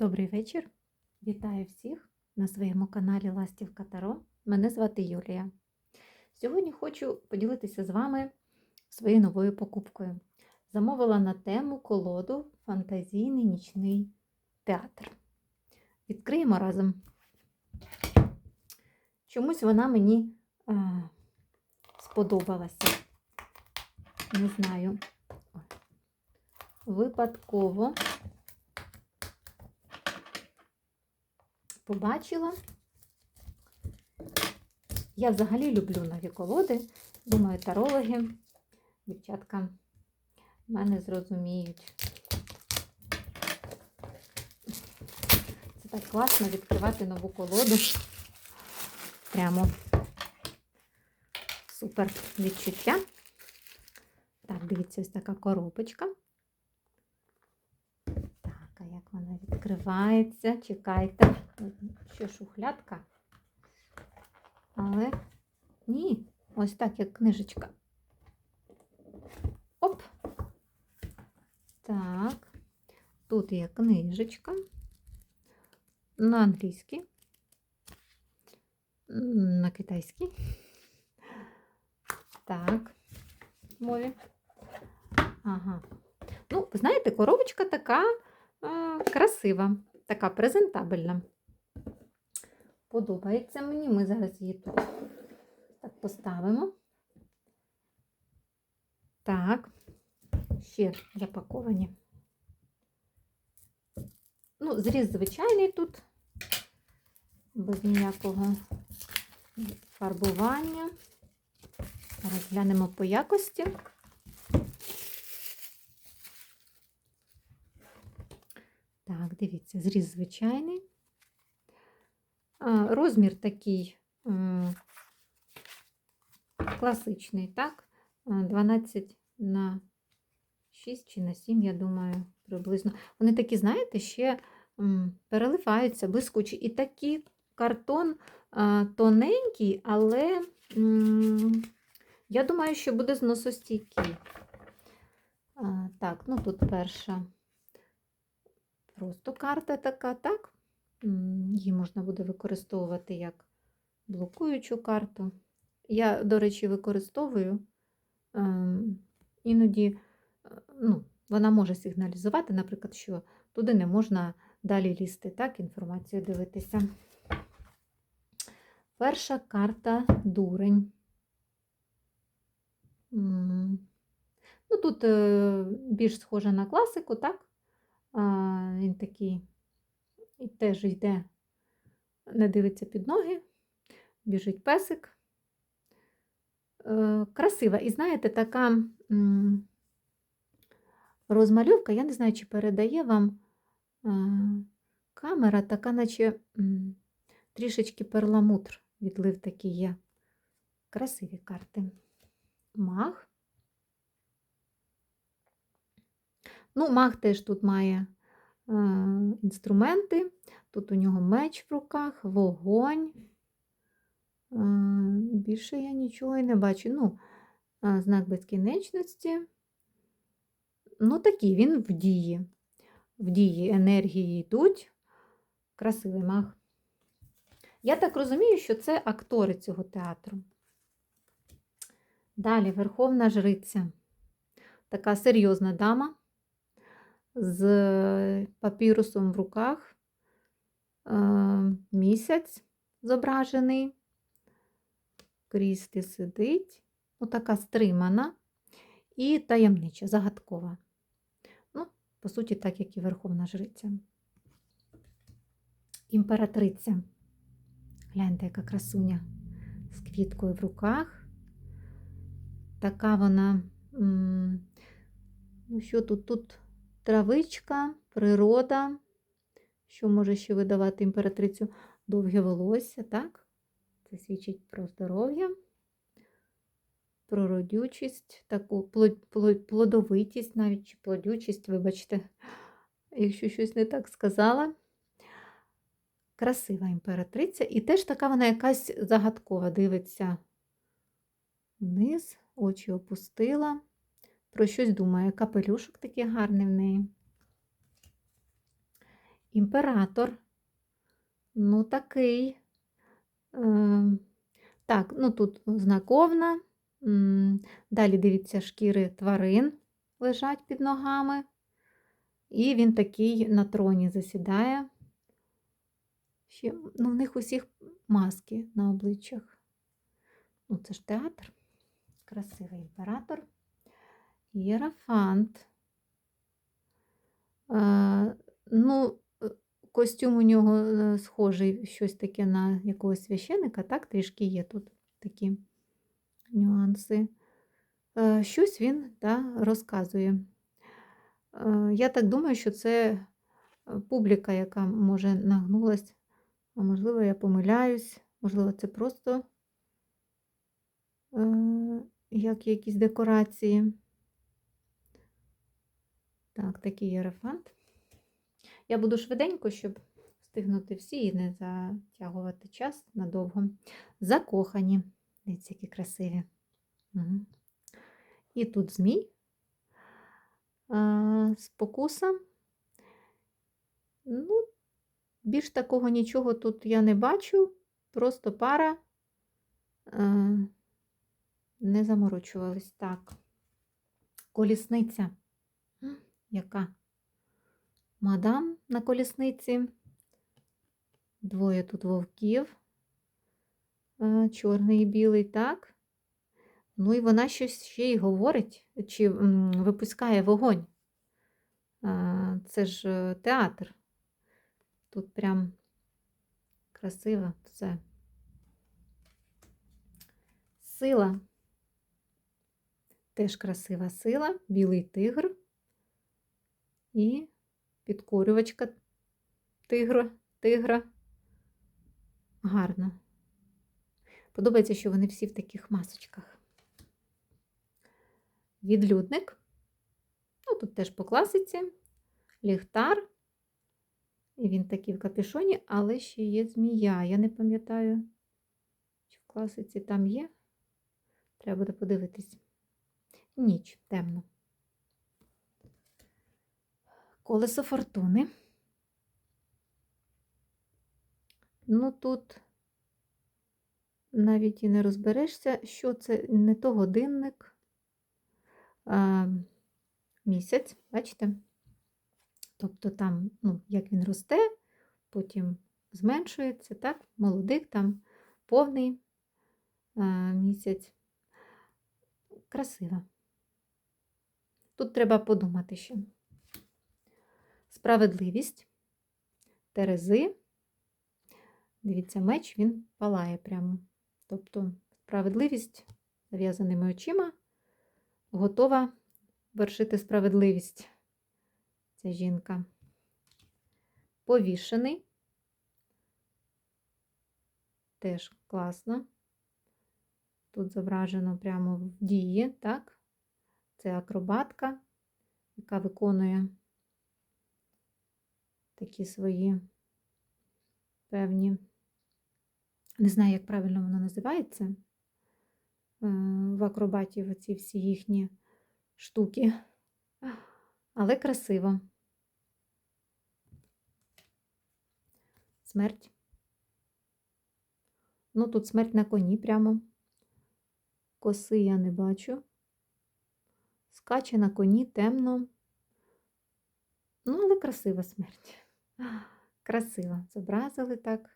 Добрий вечір. Вітаю всіх на своєму каналі Ластівка Таро. Мене звати Юлія. Сьогодні хочу поділитися з вами своєю новою покупкою. Замовила на тему колоду Фантазійний нічний театр. Відкриємо разом. Чомусь вона мені е, сподобалася. Не знаю. Випадково. Побачила. Я взагалі люблю нові колоди. Думаю, тарологи, дівчатка, мене зрозуміють. Це так класно відкривати нову колоду. Прямо супер відчуття. Так, дивіться, ось така коробочка. Так, а як вона відкривається? Чекайте. Що шухлядка? Але ні, ось так, як книжечка. Оп! Так, тут є книжечка на англійській, на китайській. Так, мові. Ага. Ну, знаєте, коробочка така е, красива, така презентабельна. Подобається мені. Ми зараз її тут так поставимо. Так, ще запаковані. Ну, зріз звичайний тут, без ніякого фарбування. Розглянемо по якості. Так, дивіться, зріз звичайний. Розмір такий класичний, так? 12 на 6 чи на 7, я думаю, приблизно. Вони такі, знаєте, ще переливаються блискучі. І такий картон тоненький, але я думаю, що буде зносостійкий. Так, ну тут перша просто карта така, так? Її можна буде використовувати як блокуючу карту. Я, до речі, використовую ем, іноді ну, вона може сигналізувати, наприклад, що туди не можна далі лізти, так, інформацію дивитися. Перша карта дурень. Ну, Тут е, більш схожа на класику, так? Він такий і теж йде, не дивиться під ноги, біжить песик. Е, красива. І знаєте, така розмальовка, я не знаю, чи передає вам е, камера, така, наче трішечки перламутр, відлив такий є. Красиві карти. Маг. Ну, маг теж тут має інструменти. Тут у нього меч в руках, вогонь. Більше я нічого і не бачу. Ну, знак безкінечності. Ну, такий він в дії. В дії енергії йдуть. Красивий маг. Я так розумію, що це актори цього театру. Далі Верховна Жриця. Така серйозна дама з папірусом в руках, е, місяць зображений, крісти сидить, отака стримана і таємнича, загадкова. Ну, по суті, так, як і Верховна Жриця. Імператриця. Гляньте, яка красуня з квіткою в руках. Така вона, ну, що тут? Тут травичка, природа, що може ще видавати імператрицю довге волосся, так? Це свідчить про здоров'я, про родючість, таку плодовитість, навіть чи плодючість, вибачте, якщо щось не так сказала. Красива імператриця, і теж така вона якась загадкова дивиться вниз, очі опустила про щось думає. Капелюшок такий гарний в неї. імператор. Ну, такий. Е, так, ну тут знаковна. Далі дивіться, шкіри тварин лежать під ногами. І він такий на троні засідає. Ще, ну, в них усіх маски на обличчях. Ну, це ж театр. Красивий імператор. Єрафант. Е, ну, е, костюм у нього е, схожий щось таке на якогось священика, так, трішки є тут такі нюанси. Щось він да, розказує. Я так думаю, що це публіка, яка може нагнулась, а можливо, я помиляюсь, можливо, це просто як якісь декорації. Так, такий єрафант. Я буду швиденько, щоб встигнути всі і не затягувати час надовго. Закохані. Дивіться, які красиві. Угу. І тут змій. А, спокуса. Ну, більш такого нічого тут я не бачу. Просто пара а, не заморочувались. Так, колісниця. Яка? Мадам на колісниці. Двоє тут вовків. Чорний і білий, так. Ну і вона щось ще й говорить, чи випускає вогонь. Це ж е, театр. Тут прям красиво все. Сила. Теж красива сила, білий тигр і підкорювачка тигра. тигра. Гарно. Подобається, що вони всі в таких масочках. Відлюдник. Ну, тут теж по класиці, ліхтар. І він такий в капюшоні, але ще є змія. Я не пам'ятаю, чи в класиці там є. Треба буде подивитись. Ніч темно. Колесо фортуни. Ну, тут навіть і не розберешся, що це не то годинник, а місяць, бачите? Тобто там, ну, як він росте, потім зменшується, так, молодик там повний а, місяць. Красиво. Тут треба подумати ще. Справедливість, терези. Дивіться, меч він палає прямо. Тобто справедливість зав'язаними очима готова вершити справедливість. Ця жінка. Повішений. Теж класно. Тут зображено прямо в дії, так? Це акробатка, яка виконує такі свої певні, не знаю, як правильно воно називається. Е, в акробатів оці всі їхні штуки, але красиво. Смерть. Ну, тут смерть на коні прямо. Коси я не бачу. Скаче на коні темно. Ну, але красива смерть. Красиво. Зобразили так.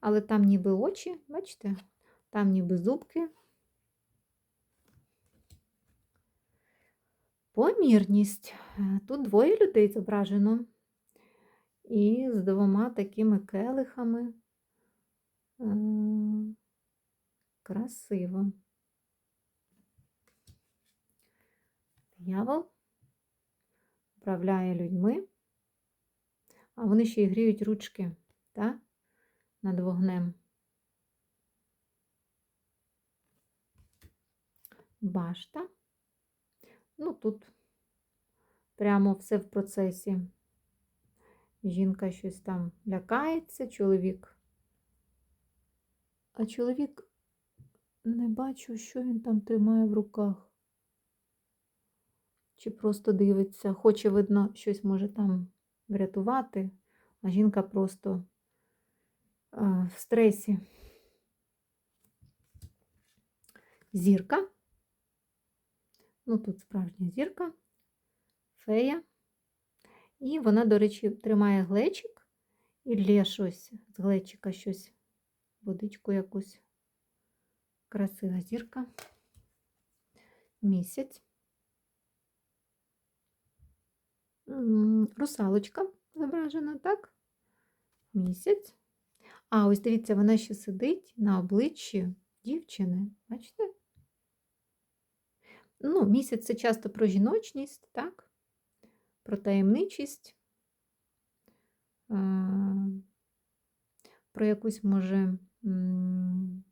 Але там ніби очі, бачите? Там ніби зубки. Помірність. Тут двоє людей зображено. І з двома такими келихами. Красиво. Диявол управляє людьми, а вони ще й гріють ручки так? над вогнем. Башта. Ну, тут прямо все в процесі. Жінка щось там лякається, чоловік. А чоловік не бачу, що він там тримає в руках. Чи просто дивиться, хоче, видно, щось може там врятувати, а жінка просто е, в стресі. Зірка. Ну, тут справжня зірка, фея. І вона, до речі, тримає глечик і лє щось з глечика щось, водичку якусь. Красива зірка. Місяць. М, Русалочка зображена, так? Місяць. А, ось дивіться, вона ще сидить на обличчі дівчини. Бачите? Ну, місяць це часто про жіночність, так? Про таємничість, про якусь, може, ну,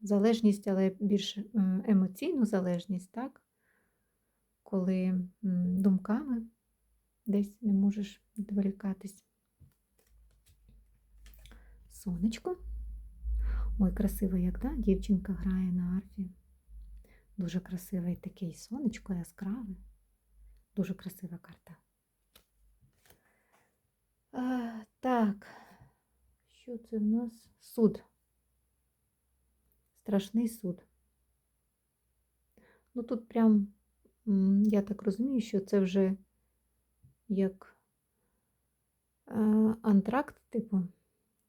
залежність, але більш емоційну залежність, так? Коли думками десь не можеш відволікатись. Сонечко. Ой, красиво, як да? дівчинка грає на арфі. Дуже красиве таке сонечко яскраве. Дуже красива карта. А, так, що це в нас? Суд. Страшний суд. Ну тут прям, я так розумію, що це вже як е, антракт, типу,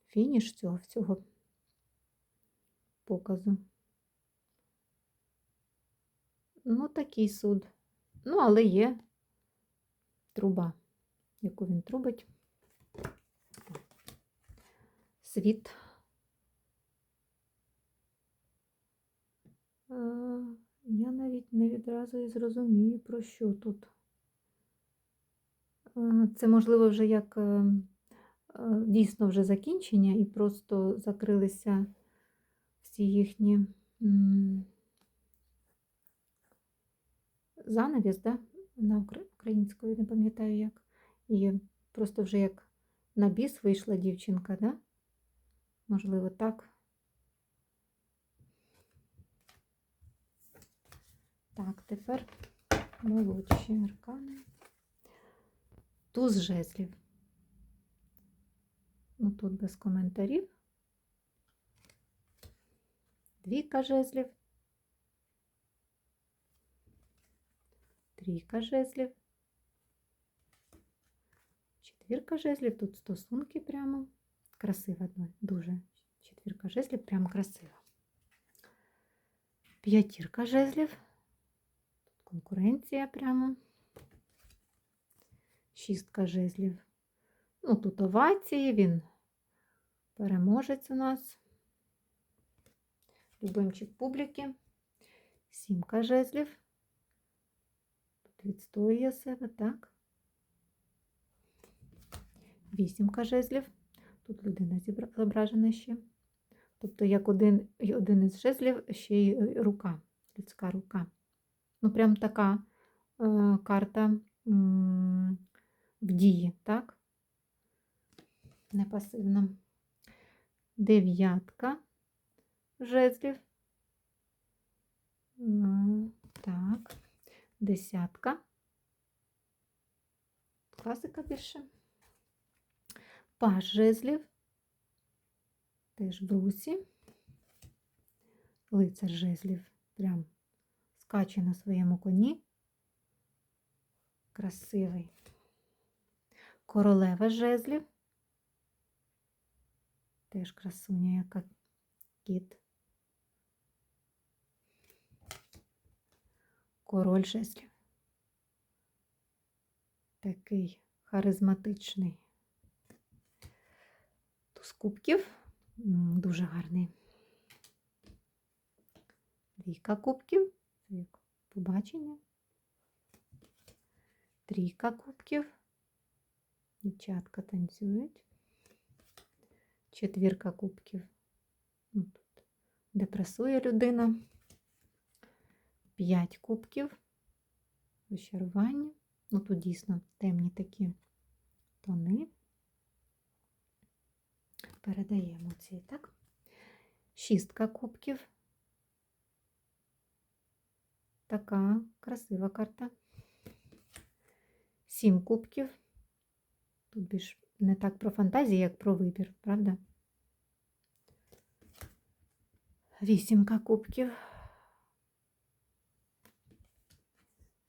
фініш цього всього показу. Ну, такий суд. Ну, але є труба, яку він трубить. Світ. Е, Я навіть не відразу і зрозумію, про що тут. Е, Це, можливо, вже як е, е, дійсно вже закінчення, і просто закрилися всі їхні занавіс, да? на українською, не пам'ятаю як. І просто вже як на біс вийшла дівчинка, да? Можливо, так. Так, тепер молодші аркани. Туз жезлів. Ну, тут без коментарів. Двійка жезлів. Трійка жезлів. Четвірка жезлів. Тут стосунки прямо. Красива ну, дуже. Четвірка жезлів прямо красива. П'ятірка жезлів. Тут конкуренція прямо. Шістка жезлів. Ну, тут овації, він переможець у нас. Любимчик публіки. Сімка жезлів. Тут відстоює себе, так. Вісімка жезлів. Тут людина зображена ще. Тобто, як один, один із жезлів, ще й е, рука, людська рука. Ну, прям така е, карта м, в дії, так? Не пасивна. Дев'ятка жезлів. М, Так, десятка. Класика більше. Паж жезлів. Теж в русі. Лицар жезлів. Прям скаче на своєму коні. Красивий. Королева жезлів. Теж красуня, яка кіт. Король жезлів. Такий харизматичний. Туз кубків. Дуже гарний. Двійка кубків. Побачення. Трійка кубків. Дівчатка танцюють. Четвірка кубків. Ну, тут, де прасує людина. П'ять кубків. Розчарування. Ну, тут дійсно темні такі тони. Передає емоції, так? Шістка кубків. Така красива карта. Сім кубків. Тут більш не так про фантазії, як про вибір, правда? Вісімка кубків.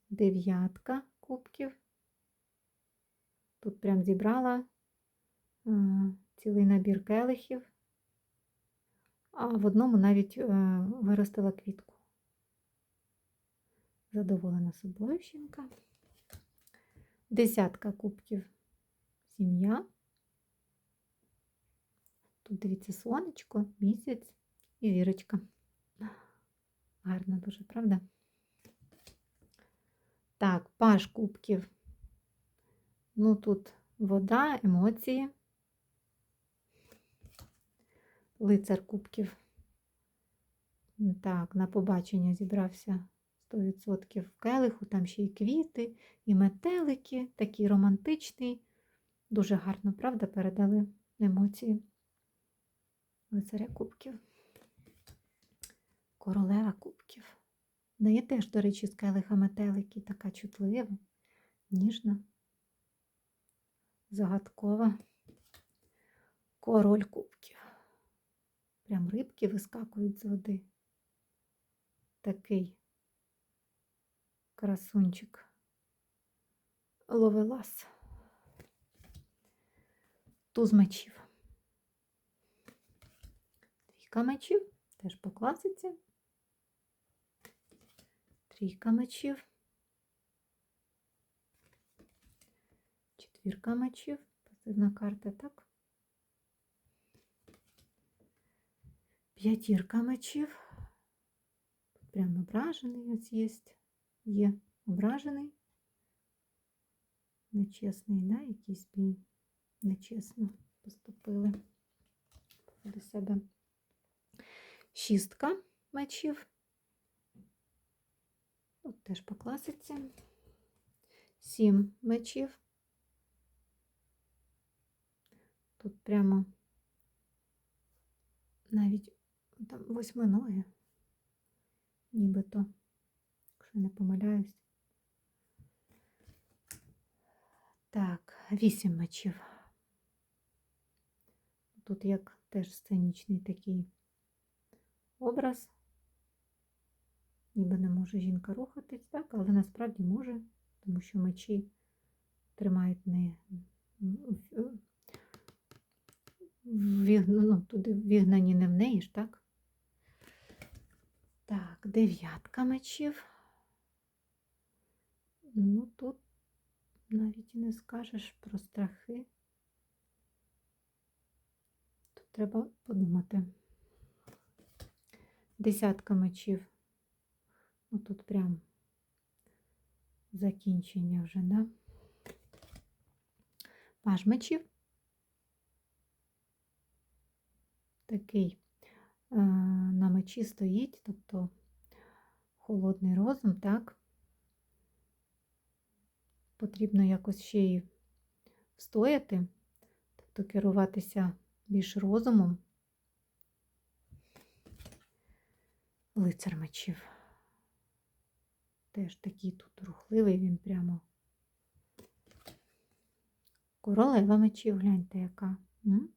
Дев'ятка кубків. Тут прям зібрала е, цілий набір келихів, а в одному навіть е, виростила квітку. Задоволена собою жінка. Десятка кубків сім'я. Тут дивіться сонечко, місяць і зірочка. Гарно дуже, правда? Так, паш кубків. Ну, тут вода, емоції. Лицар кубків. Так, на побачення зібрався 100% в келиху, там ще й квіти, і метелики, такий романтичний. Дуже гарно, правда, передали емоції лицаря кубків. Королева кубків. Неї теж, до речі, з келиха метелики, така чутлива, ніжна, загадкова. Король кубків. Прям рибки вискакують з води. Такий красунчик. Ловелас. Туз мечів. Двійка мечів, теж по класиці. Трійка мечів. Четвірка мечів. Пасивна карта, так? П'ятірка мечів. Тут прямо ображений ось є. Є ображений. Нечесний, да, якийсь бій. Нечесно поступили до себе. Шістка мечів. Тут теж по класиці. Сім мечів. Тут прямо навіть там восьминоги, нібито, якщо не помиляюсь. Так, вісім мечів. Тут як теж сценічний такий образ. Ніби не може жінка рухатись, так, але насправді може, тому що мечі тримають не ну, туди вігнані не в неї ж, так? Так, дев'ятка мечів. Ну, тут навіть і не скажеш про страхи. Треба подумати. Десятка мечів. Ну, тут прям закінчення вже, да? Паж мечів. Такий е, на мечі стоїть, тобто холодний розум, так? Потрібно якось ще й встояти, тобто керуватися більш розумом. Лицар мечів. Теж такий тут рухливий, він прямо. Королева мечів, гляньте, яка. М?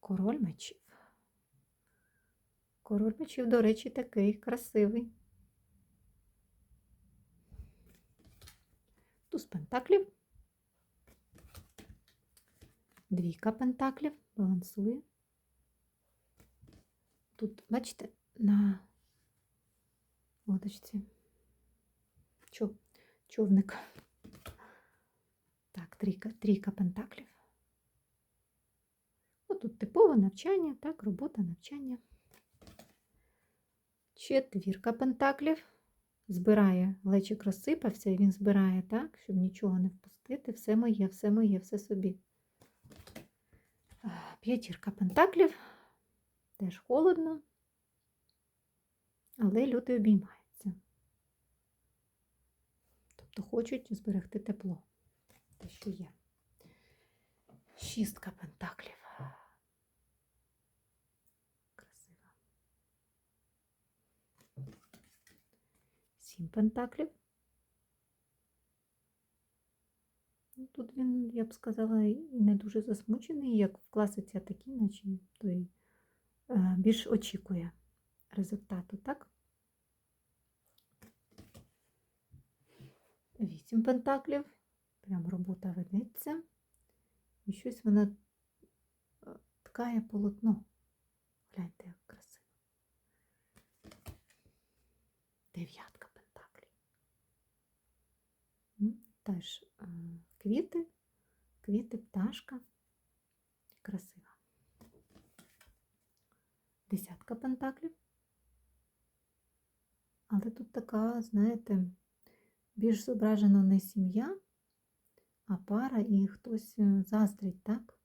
Король мечів. Король мечів, до речі, такий красивий. Туз пентаклів. Двійка пентаклів балансує. Тут, бачите, на лодочці Чов, човник. Так, трійка, трійка пентаклів. Тут типове навчання, так, робота, навчання. Четвірка пентаклів. Збирає, глечик розсипався, і він збирає так, щоб нічого не впустити. Все моє, все моє, все собі. П'ятірка пентаклів. Теж холодно, але люди обіймаються. Тобто хочуть зберегти тепло. Те, що є. Шістка пентаклів. Красиво. Сім пентаклів. Ну, Тут він, я б сказала, не дуже засмучений, як в класиці такі, наче той е, більш очікує результату, так? Вісім пентаклів. Прям робота ведеться. І щось вона е, ткає полотно. Гляньте, як красиво. Дев'ятка пентаклів. Теж е, квіти, квіти, пташка. Красиво. Десятка пентаклів. Але тут така, знаєте, більш зображена не сім'я, а пара і хтось е, заздрить, так?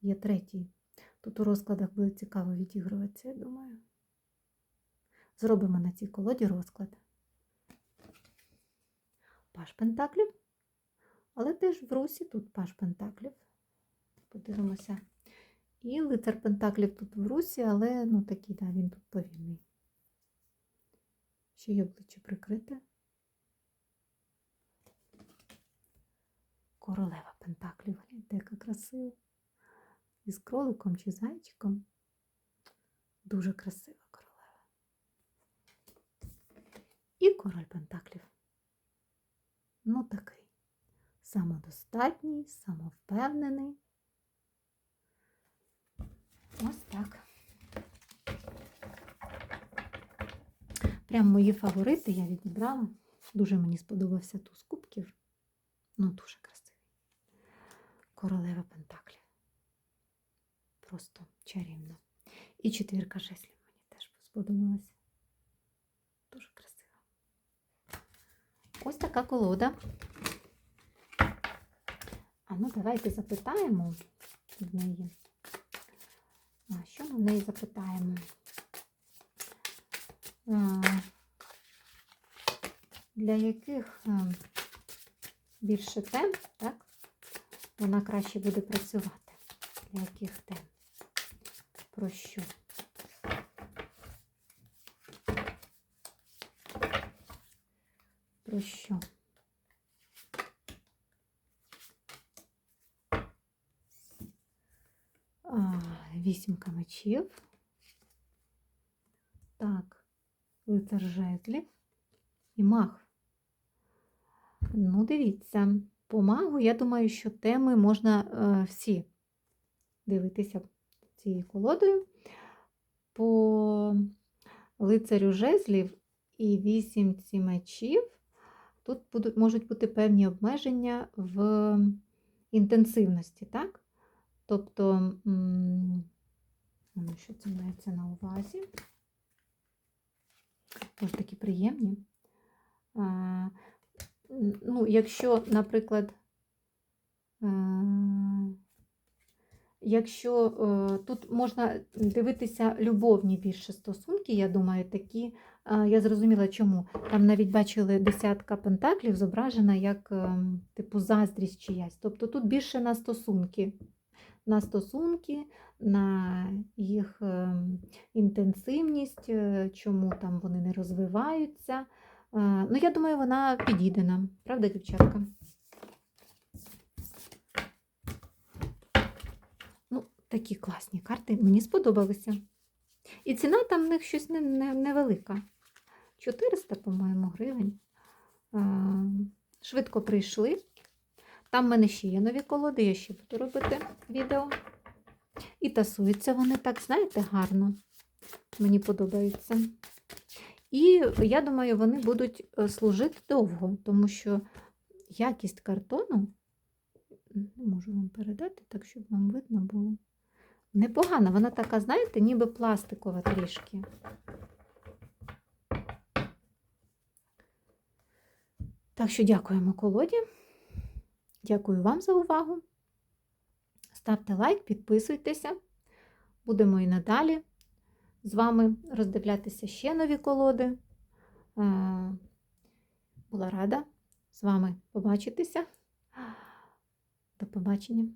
Є третій. Тут у розкладах буде цікаво відігруватися, я думаю. Зробимо на цій колоді розклад. Паш пентаклів. Але теж в русі тут паш пентаклів. Подивимося. І лицар пентаклів тут в русі, але ну такий, да, він тут повільний. Ще й обличчя прикрите. Королева пентаклів. Гляньте, яка красива. Із кроликом чи зайчиком. Дуже красива королева. І король пентаклів. Ну, такий. Самодостатній, самовпевнений. Ось так. Прям мої фаворити я відібрала. Дуже мені сподобався туз кубків. Ну, дуже красивий. Королева Пентаклів. Просто чарівно. І четвірка жеслів мені теж сподобалася. Дуже красиво. Ось така колода. А ну давайте запитаємо в неї. А що ми в неї запитаємо? Для яких більше тем, так? Вона краще буде працювати. Для яких тем? Про що? Про що? А, Вісімка мечів. Так, лицар жезлів і маг. Ну, дивіться, по магу, я думаю, що теми можна е, всі дивитися цією колодою. По лицарю жезлів і вісімці мечів тут будуть, можуть бути певні обмеження в інтенсивності, так? Тобто, м, ну, що це мається на увазі? Ось такі приємні. А, ну, якщо, наприклад, е, якщо е, тут можна дивитися любовні більше стосунки, я думаю, такі, е, я зрозуміла, чому. Там навіть бачили десятка пентаклів зображена як е, типу заздрість чиясь. Тобто тут більше на стосунки. На стосунки, на їх е, інтенсивність, е, чому там вони не розвиваються. Е, Ну, я думаю, вона підійде нам, правда, дівчатка? Ну, такі класні карти. Мені сподобалися. І ціна там в них щось не- не- невелика. 400, по-моєму, гривень. Е, Швидко прийшли. Там в мене ще є нові колоди, я ще буду робити відео. І тасуються вони так, знаєте, гарно. Мені подобаються. І я думаю, вони будуть е, служити довго, тому що якість картону, не можу вам передати, так, щоб вам видно було. Непогана, вона така, знаєте, ніби пластикова трішки. Так що дякуємо колоді. Дякую вам за увагу. Ставте лайк, підписуйтеся. Будемо і надалі з вами роздивлятися ще нові колоди. Е, Була рада з вами побачитися. До побачення.